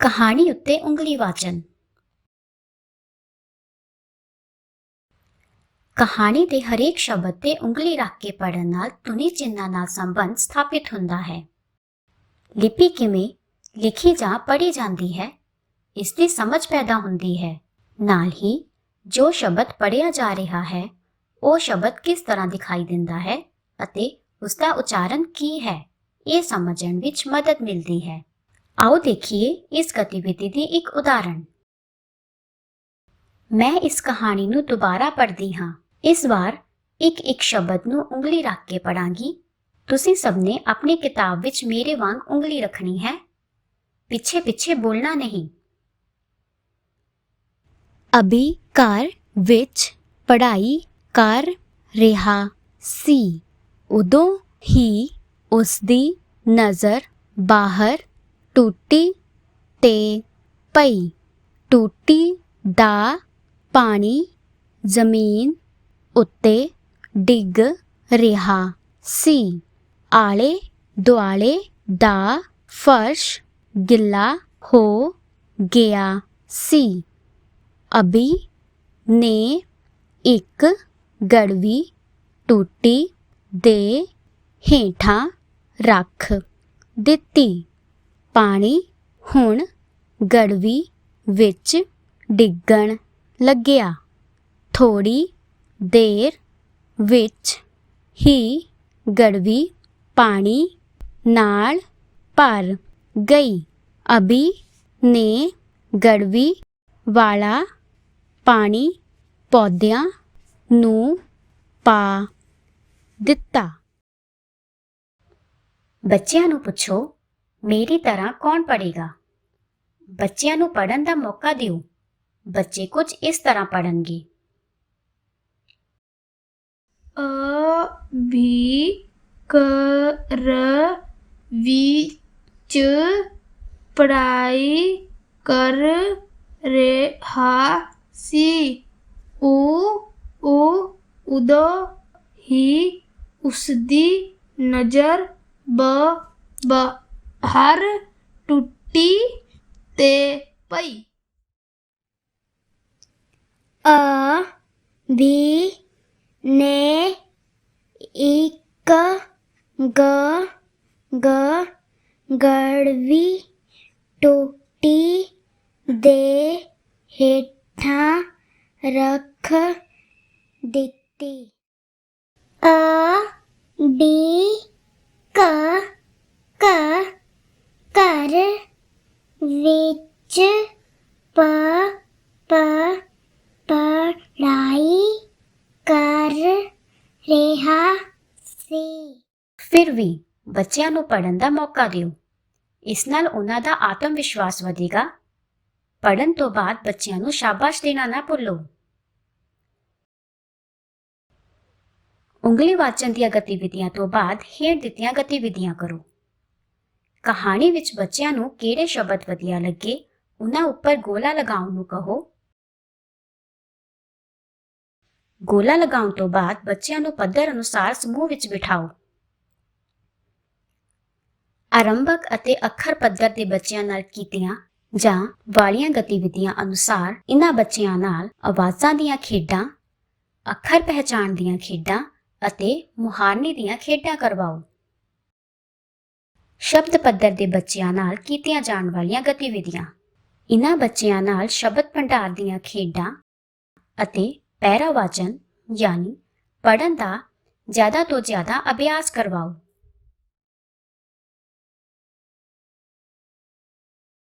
ਕਹਾਣੀ ਉੱਤੇ ਉਂਗਲੀ ਵਾਚਨ। ਕਹਾਣੀ ਦੇ ਹਰੇਕ ਸ਼ਬਦ ਤੇ ਉਂਗਲੀ ਰੱਖ ਕੇ ਪੜਨ ਨਾਲ ਧੁਨੀ ਚਿੰਨ੍ਹਾਂ ਨਾਲ ਸੰਬੰਧ ਸਥਾਪਿਤ ਹੁੰਦਾ ਹੈ। ਲਿਪੀ ਕਿਵੇਂ ਲਿਖੀ ਜਾਂ ਪੜ੍ਹੀ ਜਾਂਦੀ ਹੈ, ਇਸ ਦੀ ਸਮਝ ਪੈਦਾ ਹੁੰਦੀ ਹੈ। ਨਾਲ ਹੀ ਜੋ ਸ਼ਬਦ ਪੜ੍ਹਿਆ ਜਾ ਰਿਹਾ ਹੈ, ਉਹ ਸ਼ਬਦ ਕਿਸ ਤਰ੍ਹਾਂ ਦਿਖਾਈ ਦਿੰਦਾ ਹੈ ਅਤੇ ਉਸ ਦਾ ਉਚਾਰਨ ਕੀ ਹੈ, ਇਹ ਸਮਝਣ ਵਿੱਚ ਮਦਦ ਮਿਲਦੀ ਹੈ। ਆਓ ਦੇਖੀਏ ਇਸ ਗਤੀਵਿਧੀ ਦੀ ਇੱਕ ਉਦਾਹਰਣ ਮੈਂ ਇਸ ਕਹਾਣੀ ਨੂੰ ਦੁਬਾਰਾ ਪੜ੍ਹਦੀ ਹਾਂ ਇਸ ਵਾਰ ਇੱਕ ਇੱਕ ਸ਼ਬਦ ਨੂੰ ਉਂਗਲੀ ਰੱਖ ਕੇ ਪੜਾਂਗੀ ਤੁਸੀਂ ਸਭ ਨੇ ਆਪਣੀ ਕਿਤਾਬ ਵਿੱਚ ਮੇਰੇ ਵਾਂਗ ਉਂਗਲੀ ਰੱਖਣੀ ਹੈ ਪਿੱਛੇ ਪਿੱਛੇ ਬੋਲਣਾ ਨਹੀਂ ਅਭੀ ਘਰ ਵਿੱਚ ਪੜ੍ਹਾਈ ਕਰ ਰਿਹਾ ਸੀ ਉਦੋਂ ਹੀ ਉਸ ਦੀ ਨਜ਼ਰ ਬਾਹਰ ਟੂਟੀ ਤੇ ਪਈ ਟੂਟੀ ਦਾ ਪਾਣੀ ਜ਼ਮੀਨ ਉੱਤੇ ਡਿੱਗ ਰਿਹਾ ਸੀ। ਆਲੇ ਦੁਆਲੇ ਦਾ ਫਰਸ਼ ਗਿੱਲਾ ਹੋ ਗਿਆ ਸੀ। ਅਬੀ ਨੇ ਇੱਕ ਗੜਵੀ ਟੂਟੀ ਦੇ ਹੇਠਾਂ ਰੱਖ ਦਿੱਤੀ। ਪਾਣੀ ਹੁਣ ਗੜਵੀ ਵਿੱਚ ਡਿੱਗਣ ਲੱਗਿਆ। ਥੋੜੀ ਦੇਰ ਵਿੱਚ ਹੀ ਗੜਵੀ ਪਾਣੀ ਨਾਲ ਭਰ ਗਈ। ਅਬੀ ਨੇ ਗੜਵੀ ਵਾਲਾ ਪਾਣੀ ਪੌਦਿਆਂ ਨੂੰ ਪਾ ਦਿੱਤਾ। ਬੱਚਿਆਂ ਨੂੰ ਪੁੱਛੋ ਮੇਰੀ ਤਰ੍ਹਾਂ ਕੌਣ ਪੜ੍ਹੇਗਾ? ਬੱਚਿਆਂ ਨੂੰ ਪੜਨ ਦਾ ਮੌਕਾ ਦਿਓ। ਬੱਚੇ ਕੁਝ ਇਸ ਤਰ੍ਹਾਂ ਪੜਨਗੇ ਅ, ਵੀ ਕਰ ਪੜਾਈ ਕਰ ਰਿਹਾ ਸੀ। ਉਹ ਉਹ ਉਦੋਂ ਹੀ ਉਸਦੀ ਨਜ਼ਰ ਬ ਬ ਹਰ ਟੁੱਟੀ ਤੇ ਪਈ। ਅ, ਵੀ, ਨੇ, ਇੱਕ, ਗ ਗ, ਗੜਵੀ, ਟੋਟੀ ਦੇ ਹੇਠਾਂ ਰੱਖ ਦਿੱਤੀ। ਅ ਬੀ ਕ ਕ ਘਰ ਵਿੱਚ ਪ ਪ ਪੜਾਈ ਕਰ ਰਿਹਾ ਸੀ। ਫਿਰ ਵੀ ਬੱਚਿਆਂ ਨੂੰ ਪੜਨ ਦਾ ਮੌਕਾ ਦਿਓ। ਇਸ ਨਾਲ ਉਹਨਾਂ ਦਾ ਆਤਮ ਵਿਸ਼ਵਾਸ ਵਧੇਗਾ। ਪੜਨ ਤੋਂ ਬਾਅਦ ਬੱਚਿਆਂ ਨੂੰ ਸ਼ਾਬਾਸ਼ ਦੇਣਾ ਨਾ ਭੁੱਲੋ। ਉਂਗਲੀ ਵਾਚਨ ਦੀਆਂ ਗਤੀਵਿਧੀਆਂ ਤੋਂ ਬਾਅਦ ਹੇਠ ਦਿੱਤੀਆਂ ਗਤੀਵਿਧੀਆਂ ਕਰੋ। ਕਹਾਣੀ ਵਿੱਚ ਬੱਚਿਆਂ ਨੂੰ ਕਿਹੜੇ ਸ਼ਬਦ ਵਧੀਆ ਲੱਗੇ, ਉਹਨਾਂ ਉੱਪਰ ਗੋਲਾ ਲਗਾਉਣ ਨੂੰ ਕਹੋ। ਗੋਲਾ ਲਗਾਉਣ ਤੋਂ ਬਾਅਦ ਬੱਚਿਆਂ ਨੂੰ ਪੱਧਰ ਅਨੁਸਾਰ ਸਮੂਹ ਵਿੱਚ ਬਿਠਾਓ। ਆਰੰਭਕ ਅਤੇ ਅੱਖਰ ਪੱਧਰ ਦੇ ਬੱਚਿਆਂ ਨਾਲ ਕੀਤੀਆਂ ਜਾਂ ਵਾਲੀਆਂ ਗਤੀਵਿਧੀਆਂ ਅਨੁਸਾਰ ਇਹਨਾਂ ਬੱਚਿਆਂ ਨਾਲ ਆਵਾਜ਼ਾਂ ਦੀਆਂ ਖੇਡਾਂ, ਅੱਖਰ ਪਹਿਚਾਣ ਦੀਆਂ ਖੇਡਾਂ ਅਤੇ ਮੁਹਾਰਨੀ ਦੀਆਂ ਖੇਡਾਂ ਕਰਵਾਓ। ਸ਼ਬਦ ਪੱਧਰ ਦੇ ਬੱਚਿਆਂ ਨਾਲ ਕੀਤੀਆਂ ਜਾਣ ਵਾਲੀਆਂ ਗਤੀਵਿਧੀਆਂ। ਇਹਨਾਂ ਬੱਚਿਆਂ ਨਾਲ ਸ਼ਬਦ ਭੰਡਾਰ ਦੀਆਂ ਖੇਡਾਂ ਅਤੇ ਪੈਰਾਵਾਚਨ ਯਾਨੀ ਪੜਨ ਦਾ ਜ਼ਿਆਦਾ ਤੋਂ ਜ਼ਿਆਦਾ ਅਭਿਆਸ ਕਰਵਾਓ।